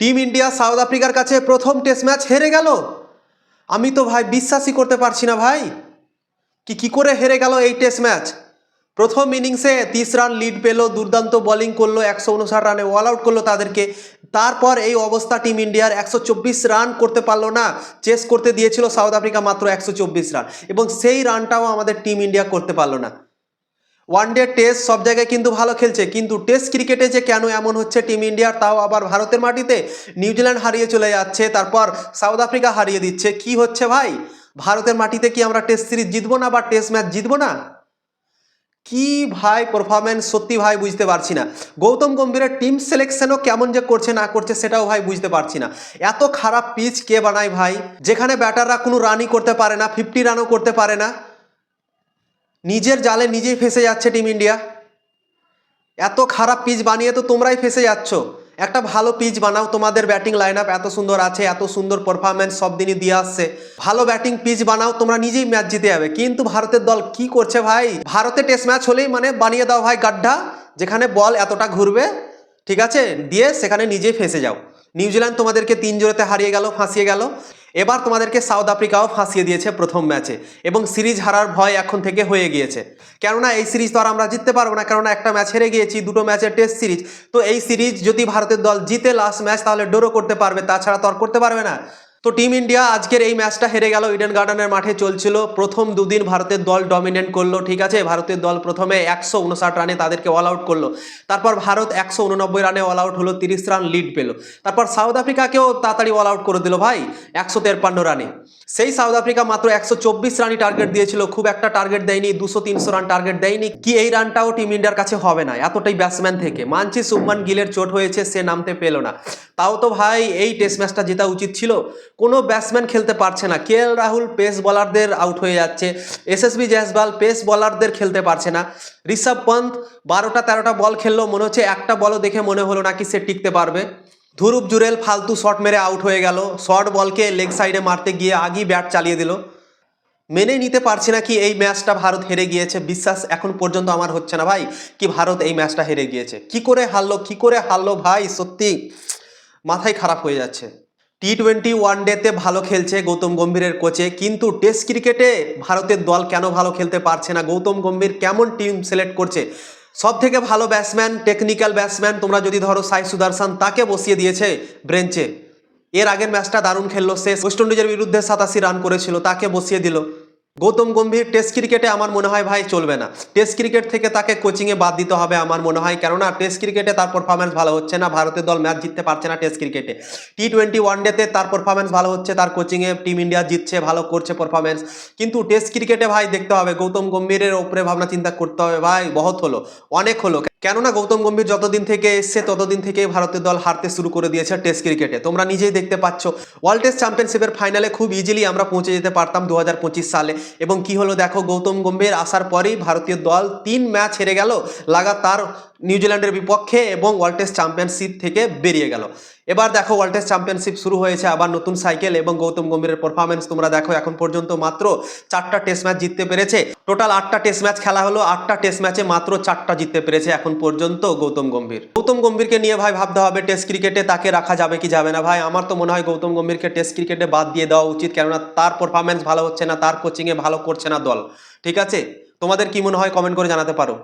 Team India south আফ্রিকার কাছে প্রথম টেস্ট ম্যাচ হেরে গেল। আমি তো ভাই বিশ্বাসই করতে পারছি না ভাই। কি কি করে হেরে গেল এই টেস্ট ম্যাচ? প্রথম ইনিংসে তিরিশ রান লিড পেল, দুর্দান্ত বোলিং করল, একশো উনষাট রানে অল আউট করল তাদেরকে। তারপর এই অবস্থা টিম ইন্ডিয়ার একশো চব্বিশ রান করতে পারল না। চেস করতে দিয়েছিল সাউথ আফ্রিকা মাত্র একশো চব্বিশ রান। এবং সেই রানটাও আমাদের টিম ইন্ডিয়া করতে পারল না। ওয়ান ডে টেস্ট সব জায়গায় কিন্তু ভালো খেলছে। কিন্তু টেস্ট ক্রিকেটে যে কেন এমন হচ্ছে টিম ইন্ডিয়ার তাও আবার ভারতের মাটিতে নিউজিল্যান্ড হারিয়ে চলে যাচ্ছে, তারপর সাউথ আফ্রিকা হারিয়ে দিচ্ছে। কি হচ্ছে ভাই? ভারতের মাটিতে কি আমরা টেস্ট সিরিজ জিতবো না বা টেস্ট ম্যাচ জিতবো না? কি ভাই পারফরমেন্স সত্যি ভাই বুঝতে পারছি না। গৌতম গম্ভীরের টিম সিলেকশনও কেমন যে করছে, না করছে, সেটাও ভাই বুঝতে পারছি না। এত খারাপ পিচ কে বানায় ভাই? যেখানে ব্যাটাররা কোনো রানই করতে পারে না ফিফটি রানও করতে পারে না। নিজের জালে নিজেই ফেসে যাচ্ছে টিম ইন্ডিয়া। এত খারাপ পিচ বানিয়ে তো তোমরাই ফেসে যাচ্ছ। একটা ভালো পিচ বানাও, তোমাদের ব্যাটিং লাইন আপ এত সুন্দর আছে, এত সুন্দর পারফরমেন্স সব দিনই দিয়ে আসছে। ভালো ব্যাটিং পিচ বানাও, তোমরা নিজেই ম্যাচ জিতে যাবে। কিন্তু ভারতের দল কি করছে ভাই? ভারতে টেস্ট ম্যাচ হলেই মানে বানিয়ে দাও ভাই গাড্ডা, যেখানে বল এতটা ঘুরবে, ঠিক আছে? দিয়ে সেখানে নিজেই ফেসে যাও। নিউজিল্যান্ড তোমাদেরকে তিন জোড়েতে হারিয়ে গেল, ফাঁসিয়ে গেল। এবার তোমাদেরকে সাউথ আফ্রিকাও ফাঁসিয়ে দিয়েছে প্রথম ম্যাচে এবং সিরিজ হারার ভয় এখন থেকে হয়ে গিয়েছে। কেননা এই সিরিজ তো আর আমরা জিততে পারব না, কেননা একটা ম্যাচ হেরে গিয়েছি, দুটো ম্যাচের টেস্ট সিরিজ। তো এই সিরিজ যদি ভারতের দল জিতে লাস্ট ম্যাচ, তাহলে ডোরো করতে পারবে, তাছাড়া তো আর করতে পারবে না। তো টিম ইন্ডিয়া আজকের এই ম্যাচটা হেরে গেল। ইডেন গার্ডেনের মাঠে চলছিল। প্রথম দুদিন ভারতের দল ডমিনেন্ট করল, ঠিক আছে? ভারতের দল প্রথমে একশো উনষাট রানে তাদেরকে অল আউট করল। তারপর ভারত একশো উননব্বই রানে অল আউট হলো, তিরিশ রান লিড পেল। তারপর সাউথ আফ্রিকাকেও তাড়াতাড়ি অল আউট করে দিল ভাই, একশো তেপান্ন রানে। সেই সাউথ আফ্রিকা মাত্র একশো চব্বিশ রানই টার্গেট দিয়েছিল, খুব একটা টার্গেট দেয়নি, দুশো তিনশো রান টার্গেট দেয়নি। কি এই রানটাও টিম ইন্ডিয়ার কাছে হবে না, এতটাই ব্যাটসম্যান থেকে। মানছি সুবমান গিলের চোট হয়েছে, সে নামতে পেল না। তাও তো ভাই, এই টেস্ট ম্যাচটা জেতা উচিত ছিল। কোনো ব্যাটসম্যান খেলতে পারছে না। কে রাহুল পেস বলারদের আউট হয়ে যাচ্ছে। এসএসবি জয়সওয়াল পেস বলারদের খেলতে পারছে না। ঋষভ পন্থ, বারোটা তেরোটা বল খেললো, মনে হচ্ছে একটা বলও দেখে মনে হলো নাকি সে টিকতে পারবে। ধ্রুব জুরেল ফালতু শট মেরে আউট হয়ে গেল। শর্ট বলকে লেগ সাইডে মারতে গিয়ে আগেই ব্যাট চালিয়ে দিল। মেনে নিতে পারছি না কি এই ম্যাচটা ভারত হেরে গিয়েছে। বিশ্বাস এখন পর্যন্ত আমার হচ্ছে না ভাই কি ভারত এই ম্যাচটা হেরে গিয়েছে। কি করে হারলো, কি করে হারলো ভাই? সত্যি মাথায় খারাপ হয়ে যাচ্ছে। টি টোয়েন্টি ওয়ান ডেতে ভালো খেলছে গৌতম গম্ভীরের কোচে কিন্তু টেস্ট ক্রিকেটে ভারতের দল কেন ভালো খেলতে পারছে না? গৌতম গম্ভীর কেমন টিম সিলেক্ট করছে? সব থেকে ভালো ব্যাটসম্যান টেকনিক্যাল ব্যাটসম্যান তোমরা যদি ধরো সাই সুদর্শন, তাকে বসিয়ে দিয়েছে ব্রেঞ্চে এর আগের ম্যাচটা দারুণ খেললো সে ওয়েস্ট ইন্ডিজের বিরুদ্ধে সাতাশি রান করেছিল, তাকে বসিয়ে দিল। গৌতম গম্ভীর টেস্ট ক্রিকেটে আমার মনে হয় ভাই চলবে না। টেস্ট ক্রিকেট থেকে তাকে কোচিংয়ে বাদ দিতে হবে আমার মনে হয়। কেননা টেস্ট ক্রিকেটে তার পারফরমেন্স ভালো হচ্ছে না। ভারতের দল ম্যাচ জিততে পারছে না টেস্ট ক্রিকেটে টি টোয়েন্টি ওয়ান ডেতে তার পারফরমেন্স ভালো হচ্ছে, তার কোচিংয়ে টিম ইন্ডিয়া জিতছে, ভালো করছে পারফরমেন্স কিন্তু টেস্ট ক্রিকেটে ভাই দেখতে হবে, গৌতম গম্ভীরের ওপরে ভাবনা চিন্তা করতে হবে, ভাই, বহুত হলো, অনেক হলো। কেননা গৌতম গম্ভীর যতদিন থেকে এসছে, ততদিন থেকে ভারতের দল হারতে শুরু করে দিয়েছে টেস্ট ক্রিকেটে। তোমরা নিজেই দেখতে পাচ্ছ, ওয়ার্ল্ড টেস্ট চ্যাম্পিয়নশিপের ফাইনালে খুব ইজিলি আমরা পৌঁছে যেতে পারতাম দু হাজার পঁচিশ সালে। এবং কি হলো দেখো, গৌতম গম্ভীর আসার পরেই ভারতীয় দল তিন ম্যাচ হেরে গেল। লাগাতার নিউজিল্যান্ডের বিপক্ষে এবং ওয়ার্ল্ড টেস্ট চ্যাম্পিয়নশিপ থেকে বেরিয়ে গেল। এবার দেখো ওয়ার্ল্ড টেস্ট চ্যাম্পিয়নশিপ শুরু হয়েছে, আবার নতুন সাইকেল এবং গৌতম গম্ভীরের পারফরমেন্স তোমরা দেখো এখন পর্যন্ত মাত্র চারটা টেস্ট ম্যাচ জিততে পেরেছে। টোটাল আটটা টেস্ট ম্যাচ খেলা হলো, আটটা টেস্ট ম্যাচে মাত্র চারটা জিততে পেরেছে এখন পর্যন্ত গৌতম গম্ভীর। গৌতম গম্ভীরকে নিয়ে ভাই ভাবতে হবে টেস্ট ক্রিকেটে তাকে রাখা যাবে কি যাবে না ভাই? আমার তো মনে হয় গৌতম গম্ভীরকে টেস্ট ক্রিকেটে বাদ দিয়ে দেওয়া উচিত, কেননা তার পারফরমেন্স ভালো হচ্ছে না, তার কোচিংয়ে ভালো করছে না দল। ঠিক আছে? তোমাদের কি মনে হয়? কমেন্ট করে জানাতে পারো।